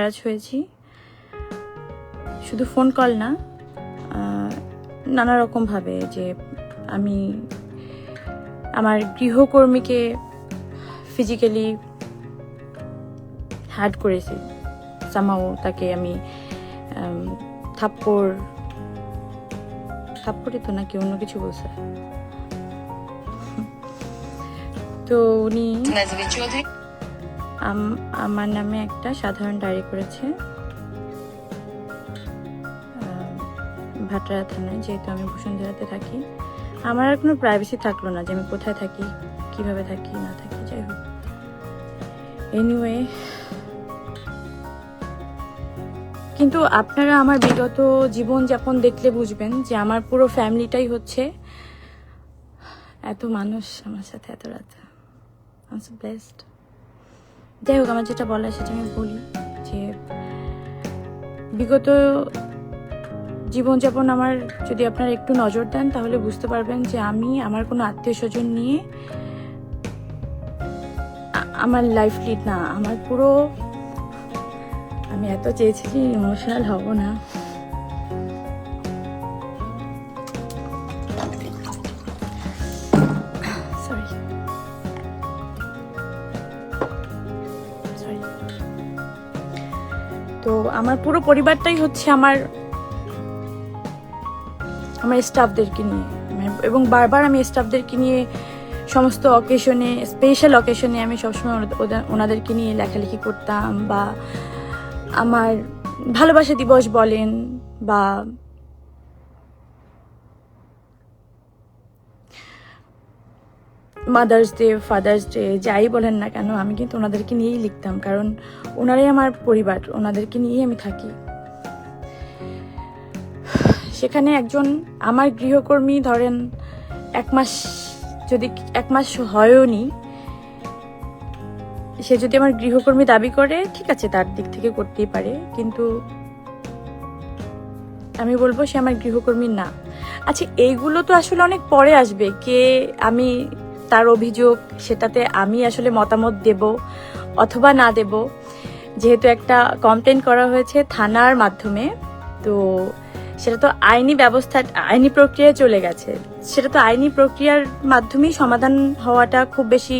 নারাজ হয়েছি। শুধু ফোন কল না নানা রকমভাবে যে আমি আমার গৃহকর্মীকে ফিজিক্যালি হ্যাড করেছি। সামাও তাকে আমি থাপ্পড়, থাপ্পড়ই তো নাকি অন্য কিছু বলছে। তো উনি চৌধুরী। আমার নামে একটা সাধারণ ডায়েরি করেছে। ভাটরা থানায়, যেহেতু আমি বসুন্ধরাতে থাকি। আমার আর কোনো প্রাইভেসি থাকল না যে আমি কোথায় থাকি, কীভাবে থাকি, না থাকি, যাই হোক। এনিওয়ে কিন্তু আপনারা আমার বিগত জীবনযাপন দেখলে বুঝবেন যে আমার পুরো ফ্যামিলিটাই হচ্ছে এত মানুষ আমার সাথে এত রাত। আই ব্লেসড যাই হোক, আমার যেটা বলার সেটা আমি বলি যে বিগত জীবনযাপন আমার যদি আপনারা একটু নজর দেন, তাহলে বুঝতে পারবেন যে আমি আমার কোনো আত্মীয় স্বজন নিয়ে আমার লাইফ লিড না। আমার পুরো আমি এত চেয়েছি যে ইমোশনাল হব না। তো আমার পুরো পরিবারটাই হচ্ছে আমার আমার স্টাফদেরকে নিয়ে। এবং বারবার আমি স্টাফদেরকে নিয়ে সমস্ত অকেশনে স্পেশাল অকেশনে আমি সবসময় ওনাদের- ওনাদেরকে নিয়ে লেখালেখি করতাম বা আমার ভালোবাসা দিবস বলেন বা মাদার্স ডে ফাদার্স ডে যাই বলেন না কেন, আমি কিন্তু ওনাদেরকে নিয়েই লিখতাম, কারণ ওনারাই আমার পরিবার, ওনাদেরকে নিয়েই আমি থাকি। সেখানে একজন আমার গৃহকর্মী, ধরেন, এক মাস যদি, এক মাস হয়ওনি সে যদি আমার গৃহকর্মী দাবি করে, ঠিক আছে, তার দিক থেকে করতেই পারে, কিন্তু আমি বলব সে আমার গৃহকর্মী না। আচ্ছা এইগুলো তো আসলে অনেক পরে আসবে, কে, আমি তার অভিযোগ, সেটাতে আমি আসলে মতামত দেব অথবা না দেব। যেহেতু একটা কমপ্লেন করা হয়েছে থানার মাধ্যমে, তো সেটা তো আইনি ব্যবস্থা, আইনি প্রক্রিয়ায় চলে গেছে। সেটা তো আইনি প্রক্রিয়ার মাধ্যমেই সমাধান হওয়াটা খুব বেশি,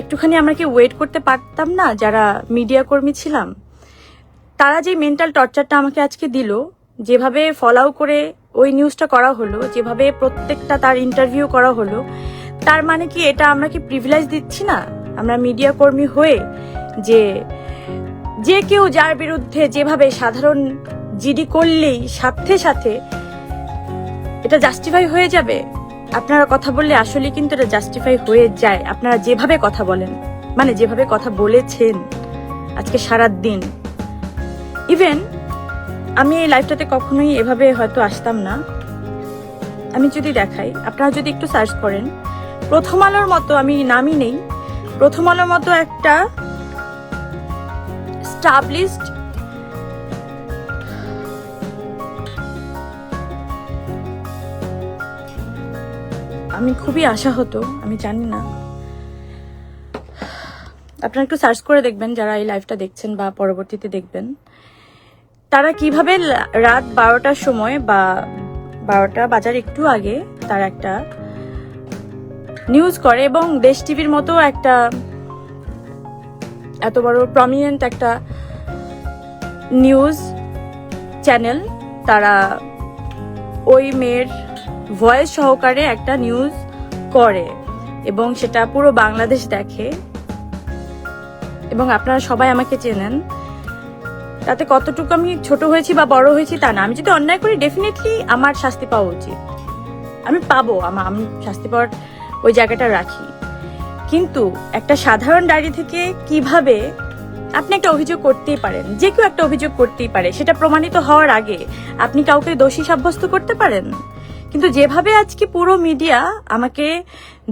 একটুখানি আমরা কি ওয়েট করতে পারতাম না? যারা মিডিয়া কর্মী ছিলাম, তারা যে মেন্টাল টর্চারটা আমাকে আজকে দিল, যেভাবে ফলাও করে ওই নিউজটা করা হলো, যেভাবে প্রত্যেকটা তার ইন্টারভিউ করা হলো তার মানে কি এটা আমরা কি প্রিভিলেজ দিচ্ছি না? আমরা মিডিয়া কর্মী হয়ে যে যে কেউ যার বিরুদ্ধে যেভাবে সাধারণ জিডি করলেই সাথে সাথে এটা জাস্টিফাই হয়ে যাবে? আপনারা কথা বললে আসলে কিন্তু এটা জাস্টিফাই হয়ে যায়। আপনারা যেভাবে কথা বলেন মানে যেভাবে কথা বলেছেন আজকে সারা দিন ইভেন আমি এই লাইফটাতে কখনোই এভাবে হয়তো আসতাম না। আমি যদি দেখাই, আপনারা যদি একটু সার্চ করেন প্রথম আলোর মতো আমি নামই নেই। প্রথম আলোর মতো একটা স্টাবলিশড আমি খুবই আশা হতো আমি জানি না। আপনারা একটু সার্চ করে দেখবেন যারা এই লাইভটা দেখছেন বা পরবর্তীতে দেখবেন। তারা কীভাবে রাত বারোটার সময় বা বারোটা বাজার একটু আগে তার একটা নিউজ করে এবং দেশ টিভির মতো একটা এত বড় প্রমিনেন্ট একটা নিউজ চ্যানেল তারা ওই মেয়ের ভয়েস সহকারে একটা নিউজ করে এবং সেটা পুরো বাংলাদেশ দেখে। এবং আপনারা সবাই আমাকে চেনেন। তাতে কতটুকু আমি ছোট হয়েছি বা বড় হয়েছি তা না। আমি যদি অন্যায় করি ডেফিনেটলি আমার শাস্তি পাওয়া উচিত। আমি পাবো আমার আমি শাস্তি পাওয়ার ওই জায়গাটা রাখি। কিন্তু একটা সাধারণ ডায়েরি থেকে কীভাবে আপনি একটা অভিযোগ করতেই পারেন? যে কেউ একটা অভিযোগ করতেই পারে, সেটা প্রমাণিত হওয়ার আগে আপনি কাউকে দোষী সাব্যস্ত করতে পারেন? কিন্তু যেভাবে আজকে পুরো মিডিয়া আমাকে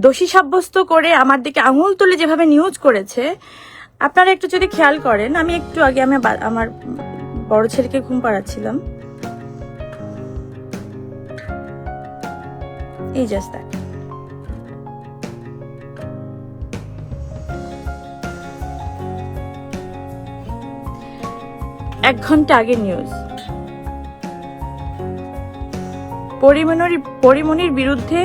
দোষী সাব্যস্ত করে আমার দিকে আঙুল তুলে যেভাবে নিউজ করেছে, আপনারা একটু যদি খেয়াল করেন, আমি একটু আগে আমি আমার বড় ছেলেকে ঘুম পাড়াচ্ছিলাম। এই জাস্ট দেখ এক ঘণ্টা আগে নিউজ পরিমনির পরিমনির বিরুদ্ধে